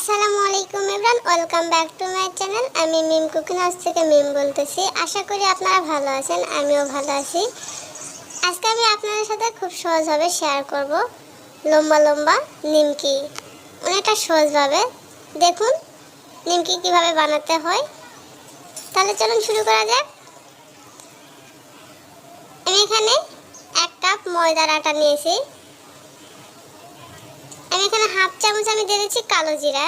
আসসালামু আলাইকুম everyone welcome back to my channel. আমি মিম কুকিং হাউস থেকে মিম বলতেছি। আশা করি আপনারা ভালো আছেন, আমিও ভালো আছি। আজকে আমি আপনাদের সাথে খুব সহজভাবে শেয়ার করব। লম্বা লম্বা নিমকি, অনেকটা সহজভাবে। দেখুন, নিমকি কীভাবে বানাতে হয়। তাহলে চলুন শুরু করা যাক। আমি এখানে এক কাপ ময়দার আটা নিয়েছি। এখানে হাফ চামচ আমি দিয়ে দিচ্ছি কালো জিরা,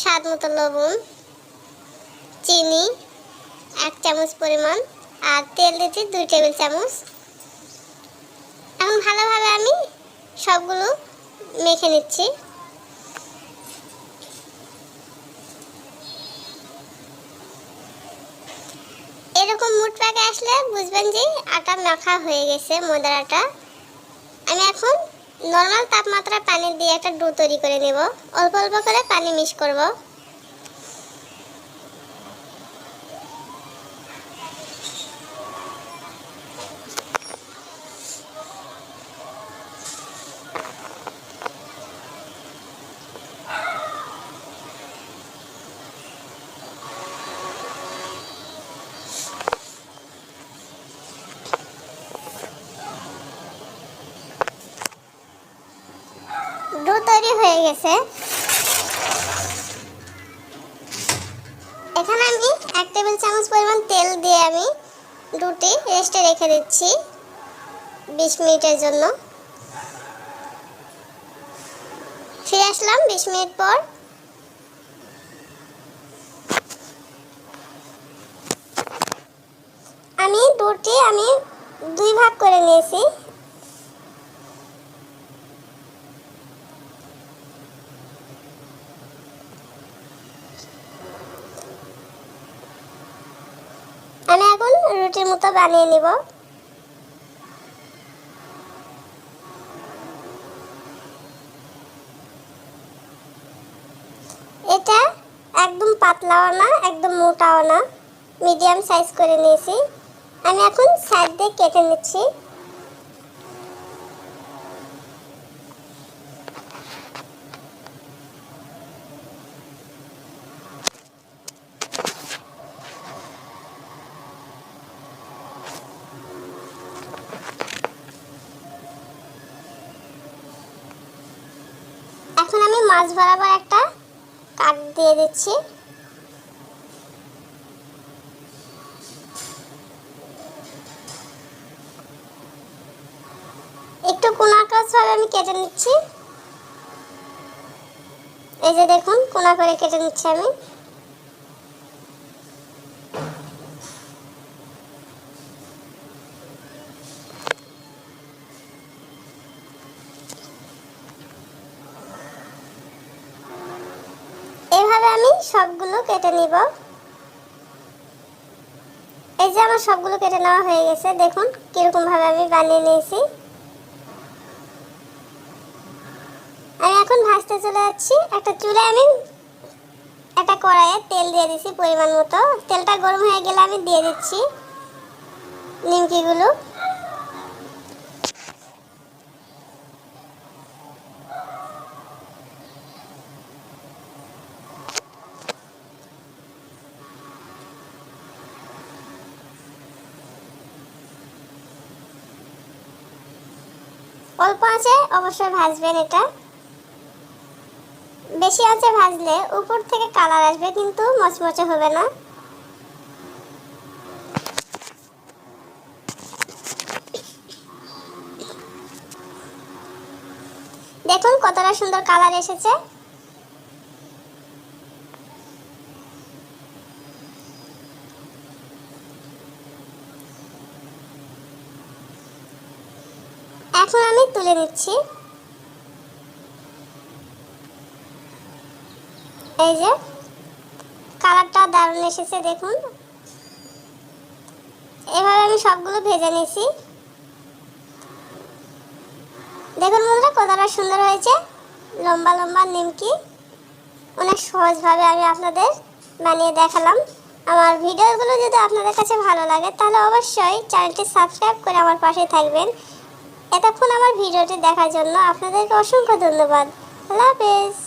স্বাদ মতো লবণ, চিনি, এক চামচ পরিমাণ, আর তেল দিচ্ছি দুই টেবিল চামচ। এখন ভালোভাবে আমি সবগুলো মেখে নিচ্ছি। এরকম মুট প্যাকে আসলে বুঝবেন যে আটা মাখা হয়ে গেছে, ময়দার আটা। আমি এখন নর্মাল তাপমাত্রায় পানি দিয়ে একটা ডু তৈরি করে নেব। অল্প অল্প করে পানি মিশ করব। ডো তৈরি হয়ে গেছে। এখানে আমি এক টেবিল চামচ পরিমাণ তেল দিয়ে আমি দুটি রেস্টে রেখে দিচ্ছি বিশ মিনিটের জন্য। ফিরে আসলাম বিশ মিনিট পর। আমি দুটি আমি দুই ভাগ করে নিয়েছি আমি এখন রুটির মতো বানিয়ে নিব। এটা একদম পাতলাও না, একদম মোটাও না। মিডিয়াম সাইজ করে নিয়েছি। আমি এখন সাইড দিয়ে কেটে নিচ্ছি এখন আমি মাছ বরাবর একটা কাট দিয়ে দিচ্ছি। একটু কোনাকাজভাবে আমি কেটে নিচ্ছি। এই যে দেখুন, কোনা করে কেটে নিচ্ছি আমি এভাবে আমি সবগুলো কেটে নিব। এই যে আমার সবগুলো কেটে নেওয়া হয়ে গেছে, দেখুন কীরকম ভাবে আমি বানিয়ে নিয়েছি। আমি এখন ভাজতে চলে যাচ্ছি। একটা চুলে আমি একটা কড়াইয়ে তেল দিয়ে দিচ্ছি পরিমাণ মতো। তেলটা গরম হয়ে গেলে আমি দিয়ে দিচ্ছি নিমকিগুলো। অল্প আছে, অবশ্যই ভাজবেন এটা। বেশি আছে ভাজলে উপর থেকে কালার আসবে, কিন্তু মচমচে হবে না। দেখুন কতটা সুন্দর কালার এসেছে। এখন আমি তুলে নিচ্ছি। এই যে, কালারটা দারুণ এসেছে, দেখুন। এভাবে আমি সবগুলো ভেজে নিয়েছি। দেখুন বন্ধুরা, কতটা সুন্দর হয়েছে। লম্বা লম্বা নিমকি। অনেক সহজভাবে আমি আপনাদের বানিয়ে দেখালাম। আমার ভিডিওগুলো যদি আপনাদের কাছে ভালো লাগে, তাহলে অবশ্যই চ্যানেলটি সাবস্ক্রাইব করে আমার পাশে থাকবেন। এতক্ষণ আমার ভিডিওটি দেখার জন্য আপনাদেরকে অসংখ্য ধন্যবাদ। আল্লাহ হাফেজ।